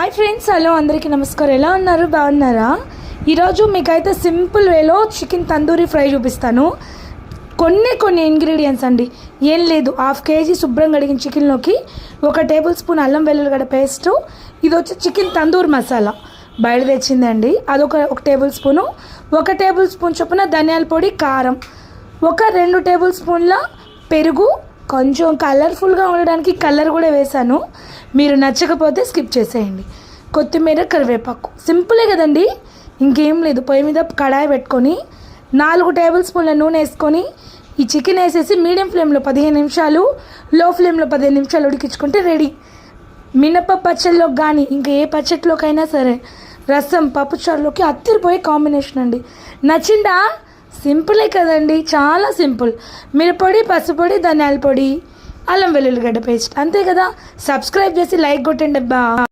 Hi friends hello అందరికీ నమస్కారం. ఎలా ఉన్నారు? బాగున్నారా? ఈరోజు మీకైతే సింపుల్ వేలో చికెన్ తందూరి ఫ్రై చూపిస్తాను. కొన్ని కొన్ని ఇంగ్రీడియంట్స్ అండి. ఏం లేదు హాఫ్ కేజీ శుభ్రం కడిగిన చికెన్లోకి ఒక టేబుల్ స్పూన్ అల్లం వెల్లుల్లిగడ్డ పేస్ట్ ఇది వచ్చి చికెన్ తందూరి మసాలా. బయట తెచ్చిందండి అదొక ఒక టేబుల్ స్పూను. ఒక టేబుల్ స్పూన్ చొప్పున ధనియాల పొడి కారం. ఒక రెండు టేబుల్ స్పూన్ల పెరుగు కొంచెం కలర్ఫుల్గా ఉండడానికి కలర్ కూడా వేశాను. మీరు నచ్చకపోతే స్కిప్ చేసేయండి. కొత్తిమీర కరివేపాకు. సింపులే కదండి. ఇంకేం లేదు. పొయ్యి మీద కడాయి పెట్టుకొని నాలుగు టేబుల్ స్పూన్ల నూనె వేసుకొని ఈ చికెన్ వేసేసి మీడియం ఫ్లేమ్లో పదిహేను నిమిషాలు లో ఫ్లేమ్లో పదిహేను నిమిషాలు ఉడికించుకుంటే రెడీ. మినప పచ్చళ్ళలోకి కానీ ఇంకా ఏ పచ్చట్లోకైనా సరే రసం పప్పుచారులోకి అత్తిరిపోయే కాంబినేషన్ అండి. నచ్చిందా? సింపులే కదండి చాలా సింపుల్. మిరపొడి పసుపొడి ధనియాల పొడి అల్లం వెల్లుల్లిగడ్డ పేస్ట్ అంతే కదా? సబ్స్క్రైబ్ చేసి లైక్ కొట్టండి అబ్బా.